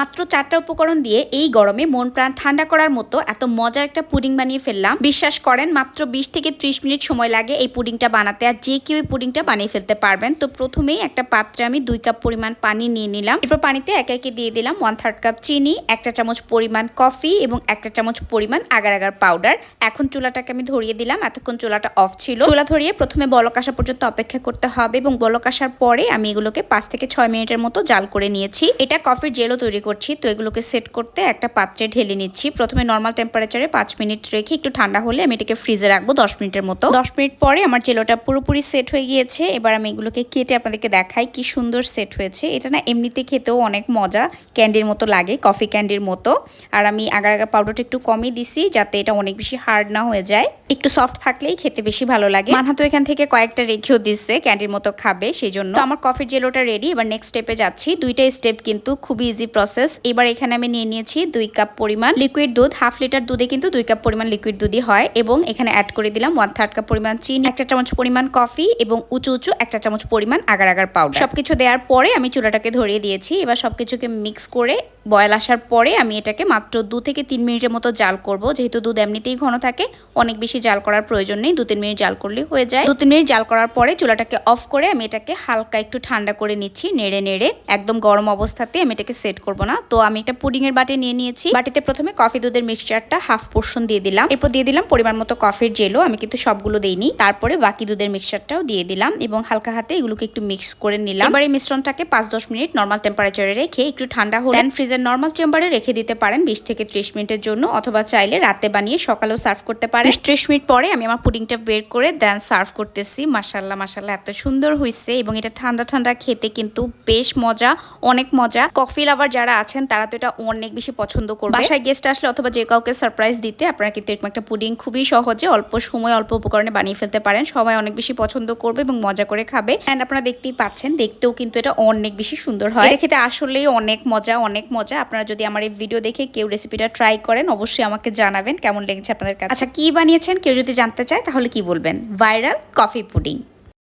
মাত্র চারটা উপকরণ দিয়ে এই গরমে মন প্রাণ ঠান্ডা করার মতো এত মজার একটা পুডিং বানিয়ে ফেললাম। বিশ্বাস করেন, মাত্র বিশ থেকে ত্রিশ মিনিট সময় লাগে এই পুডিংটা বানাতে, আর যে কেউ এই পুডিংটা বানিয়ে ফেলতে পারবেন। তো প্রথমেই একটা পাত্রে আমি দুই কাপ পরিমাণ পানি নিয়ে নিলাম। এরপর পানিতে একে একে দিয়ে দিলাম ওয়ান থার্ড কাপ চিনি একটা চামচ পরিমাণ কফি এবং একটা চামচ পরিমাণ আগার আগার পাউডার এখন চুলাটাকে আমি ধরিয়ে দিলাম, এতক্ষণ চুলাটা অফ ছিল। চুলা ধরিয়ে প্রথমে বলক আসা পর্যন্ত অপেক্ষা করতে হবে এবং বলক আসার পরে আমি এগুলোকে পাঁচ থেকে ছয় মিনিটের মতো জাল করে নিয়েছি। এটা কফির জেলও তৈরি করছি। তো এগুলোকে সেট করতে একটা পাত্রে ঢেলে নিচ্ছি। প্রথমে নর্মাল টেম্পারেচারে পাঁচ মিনিট রেখে একটু ঠান্ডা হলে আমি এটাকে ফ্রিজে রাখব দশ মিনিটের মতো। দশ মিনিট পরে আমার জেলোটা পুরোপুরি সেট হয়ে গিয়েছে। এবার আমি এগুলোকে কেটে আপনাদেরকে দেখাই কি সুন্দর সেট হয়েছে। এটা না এমনিতে খেতেও অনেক মজা ক্যান্ডির মতো লাগে কফি ক্যান্ডির মতো। আর আমি আগার আগার পাউডারটা একটু কমই দিছি যাতে এটা অনেক বেশি হার্ড না হয়ে যায়। একটু সফট থাকলেই খেতে বেশি ভালো লাগে। মানহা তো এখান থেকে কয়েকটা রেখেও দিচ্ছে ক্যান্ডির মতো খাবে সেই জন্য আমার কফির জেলোটা রেডি এবার নেক্সট স্টেপে যাচ্ছি। দুইটা স্টেপ কিন্তু খুবই ইজি প্রসেস এবার এখানে আমি নিয়ে নিয়েছি দুই কাপ পরিমাণ লিকুইড দুধ। হাফ লিটার দুধে কিন্তু দুই কাপ পরিমাণ লিকুইড দুধই হয় এবং এখানে অ্যাড করে দিলাম ওয়ান থার্ড কাপ পরিমাণ চিনি, একটা চামচ পরিমাণ কফি এবং উঁচু উঁচু একটা চামচ পরিমাণ আগার আগার পাউডার সবকিছু দেওয়ার পরে আমি চুলাটাকে ধরিয়ে দিয়েছি। এবার সবকিছুকে মিক্স করে বয়েল আসার পরে আমি এটাকে মাত্র দু থেকে তিন মিনিটের মতো জাল করব। যেহেতু দুধ এমনিতেই ঘন থাকে, অনেক বেশি জাল করার প্রয়োজন নেই। দু তিন মিনিট জাল করলে হয়ে যায়। দু তিন মিনিট জাল করার পরে চুলাটাকে অফ করে আমি এটাকে হালকা একটু ঠান্ডা করে নিচ্ছি, নেড়ে নেড়ে। একদম গরম অবস্থাতে আমি এটাকে সেট করব। না। তো আমি একটা পুডিং এর বাটি নিয়ে নিয়েছি। বাটিতে প্রথমে কফি দুধের মিক্সচারটা হাফ পোর্শন দিয়ে দিলাম। এরপর দিয়ে দিলাম পরিমাণ মতো কফির জেলও আমি কিন্তু সবগুলো দেইনি। তারপরে বাকি দুধের মিক্সচারটাও দিয়ে দিলাম এবং হালকা হাতে এগুলোকে একটু মিক্স করে নিলাম। এবার এই মিশ্রণটাকে পাঁচ দশ মিনিট নর্মাল টেম্পারেচারে রেখে একটু ঠান্ডা হলে ফ্রিজের নর্মাল চেম্বারে রেখে দিতে পারেন বিশ থেকে ত্রিশ মিনিটের জন্য অথবা চাইলে রাতে বানিয়ে সকালেও সার্ভ করতে পারেন। ত্রিশ মিনিট পরে আমি আমার পুডিংটা বের করে দেন সার্ভ করতেছি। মাসাল্লাহ মাসাল্লাহ এত সুন্দর হয়েছে এবং এটা ঠান্ডা ঠান্ডা খেতে কিন্তু বেশ মজা, অনেক মজা। কফি লাভার যারা আছেন, তারা তো এটা অনেক বেশি পছন্দ করবে। বাসায় গেস্ট আসলে অথবা যে কাউকে সারপ্রাইজ দিতে আপনারা কিন্তু এরকম একটা পুডিং খুবই সহজে অল্প সময়, অল্প উপকরণে বানিয়ে ফেলতে পারেন। সবাই অনেক বেশি পছন্দ করবে এবং মজা করে খাবে। অ্যান্ড আপনারা দেখতেই পাচ্ছেন, দেখতেও কিন্তু এটা অনেক বেশি সুন্দর হয়। এটা খেতে আসলেই অনেক মজা অনেক মজা। আপনারা যদি আমার এই ভিডিও দেখে কেউ রেসিপিটা ট্রাই করেন, অবশ্যই আমাকে জানাবেন। কেমন লেগেছে আপনাদের কাছে? আচ্ছা কি বানিয়েছেন? কেউ যদি জানতে চায়, তাহলে কি বলবেন? Viral coffee pudding